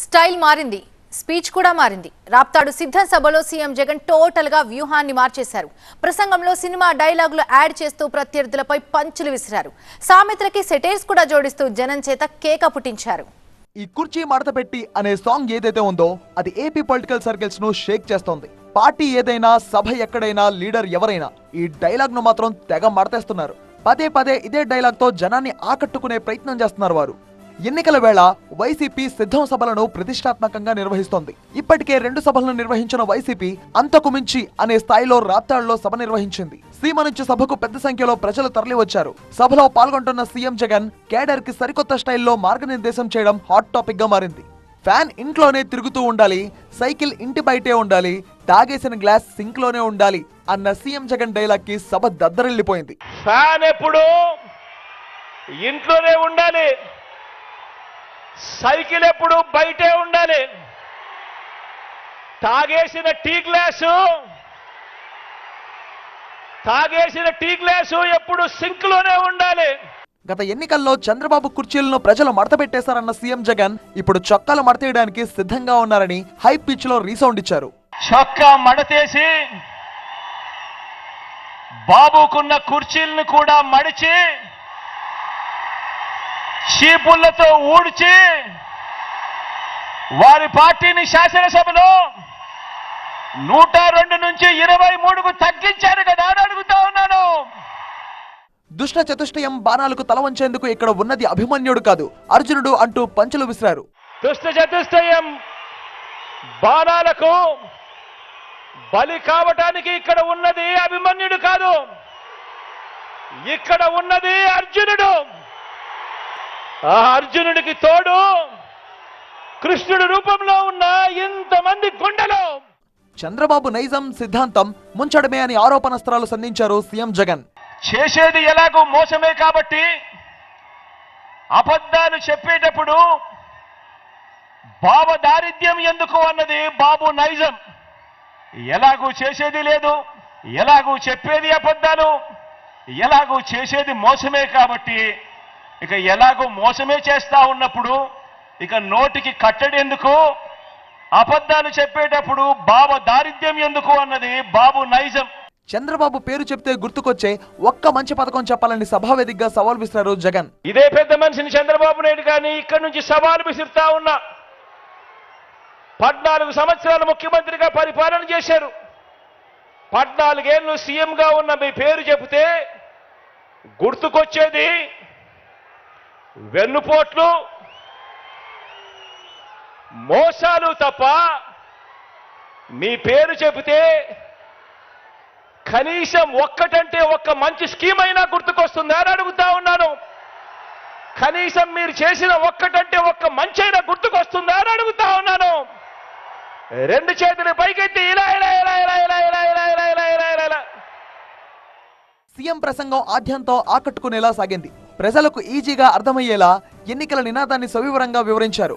Style మారింది speech కూడా మారింది. రాప్తాడు సిద్ధం సభలో సీఎం జగన్ టోటల్గా వ్యూహాన్ని మార్చేశారు. ప్రసంగంలో సినిమా డైలాగులు యాడ్ చేస్తూ ప్రత్యర్థులపై పంచులు విసిరారు. సామెతలకి సెటైర్స్ కూడా జోడిస్తూ జనం చేత కేక పుట్టించారు. ఈ కుర్చీ మడత పెట్టి అనే సాంగ్ ఏదైతే ఉందో అది ఏపీ పొలిటికల్ సర్కిల్స్ను షేక్ చేస్తోంది. పార్టీ ఏదైనా సభ ఎక్కడైనా లీడర్ ఎవరైనా ఈ డైలాగ్ను మాత్రం తెగ మడతేస్తున్నారు. పదే పదే ఇదే డైలాగ్తో జనాన్ని ఆకట్టుకునే ప్రయత్నం చేస్తున్నారు వారు. ఎన్నికల వేళ వైసీపీ సిద్ధం సభలను ప్రతిష్టాత్మకంగా నిర్వహిస్తోంది. ఇప్పటికే రెండు సభలను నిర్వహించిన వైసీపీ అంతకు మించి అనే స్థాయిలో రాప్తాడులో సభ నిర్వహించింది. సీమ నుంచి సభకు పెద్ద సంఖ్యలో ప్రజలు తరలివచ్చారు. సభలో పాల్గొంటున్న సీఎం జగన్ కేడర్కి సరికొత్త స్టైల్లో మార్గనిర్దేశం చేయడం హాట్ టాపిక్గా మారింది. ఫ్యాన్ ఇంట్లోనే తిరుగుతూ ఉండాలి సైకిల్ ఇంటి బయటే ఉండాలి తాగేసిన గ్లాస్ సింక్లోనే ఉండాలి అన్న సీఎం జగన్ డైలాగ్కి సభ దద్దరిల్లిపోయింది. ఫ్యాన్ ఎప్పుడు ఇంట్లోనే ఉండాలి. సైకిల్ ఎప్పుడు బయటే ఉండాలి. తాగేసిన టీ గ్లాసు తాగేసిన టీ గ్లాసు ఎప్పుడు సింక్లోనే ఉండాలి. గత ఎన్నికల్లో చంద్రబాబు కుర్చీలను ప్రజలు మడతపెట్టేశారన్న సీఎం జగన్ ఇప్పుడు చొక్కాలు మడతేయడానికి సిద్ధంగా ఉన్నారని హై పిచ్లో రీసౌండ్ ఇచ్చారు. చొక్కా మడతేసి బాబుకున్న కుర్చీలను కూడా మడిచి చీపుళ్ళతో ఊడ్చి వారి పార్టీని శాసనసభలో నూట రెండు నుంచి ఇరవై మూడుకు తగ్గించారు కదా అని అడుగుతా ఉన్నాను. దుష్ట చతుష్టయం బాణాలకు తల వంచేందుకు ఇక్కడ ఉన్నది అభిమన్యుడు కాదు అర్జునుడు అంటూ పంచులు విసిరారు. దుష్ట చతుష్టయం బాణాలకు బలి కావటానికి ఇక్కడ ఉన్నది అభిమన్యుడు కాదు ఇక్కడ ఉన్నది అర్జునుడు. ఆ అర్జునుడికి తోడు కృష్ణుడి రూపంలో ఉన్న ఇంతమంది గుండెలు. చంద్రబాబు నైజం సిద్ధాంతం ముంచడమే అని ఆరోపణస్త్రాలు సంధించారు సీఎం జగన్. చేసేది ఎలాగో మోసమే కాబట్టి అబద్ధాలు చెప్పేటప్పుడు బాబ దారిద్ర్యం ఎందుకు అన్నది బాబు నైజం. ఎలాగూ చేసేది లేదు ఎలాగూ చెప్పేది అబద్ధాలు ఎలాగూ చేసేది మోసమే కాబట్టి ఇక ఎలాగో మోసమే చేస్తా ఉన్నప్పుడు ఇక నోటికి కట్టడి ఎందుకు? అబద్ధాలు చెప్పేటప్పుడు బాబ దారిద్ర్యం ఎందుకు అన్నది బాబు నైజం. చంద్రబాబు పేరు చెప్తే గుర్తుకొచ్చే ఒక్క మంచి పథకం చెప్పాలని సభావేదికగా సవాల్ విసిరారు జగన్. ఇదే పెద్ద మనిషిని చంద్రబాబు నాయుడు గాని ఇక్కడి నుంచి సవాలు విసురుతా ఉన్నా. పద్నాలుగు సంవత్సరాలు ముఖ్యమంత్రిగా పరిపాలన చేశారు. పద్నాలుగేళ్ళు సీఎంగా ఉన్న మీ పేరు చెబితే గుర్తుకొచ్చేది వెన్నుపోట్లు మోసాలు తప్ప మీ పేరు చెబితే కనీసం ఒక్కటంటే ఒక్క మంచి స్కీమ్ అయినా గుర్తుకొస్తుందా అని అడుగుతా ఉన్నాను కనీసం మీరు చేసిన ఒక్కటంటే ఒక్క మంచి అయినా గుర్తుకొస్తుందా అని అడుగుతా ఉన్నాను రెండు చేతులు పైకెత్తి ఇలా ఇలా ఇలా ఇలా ఇలా ఇలా ఇలా ఇలా ఇలా ఇలా ఇలా సీఎం ప్రసంగం ఆద్యంతో ఆకట్టుకునేలా సాగింది ప్రజలకు ఈజీగా అర్థమయ్యేలా ఎన్నికల నినాదాన్ని సవివరంగా వివరించారు.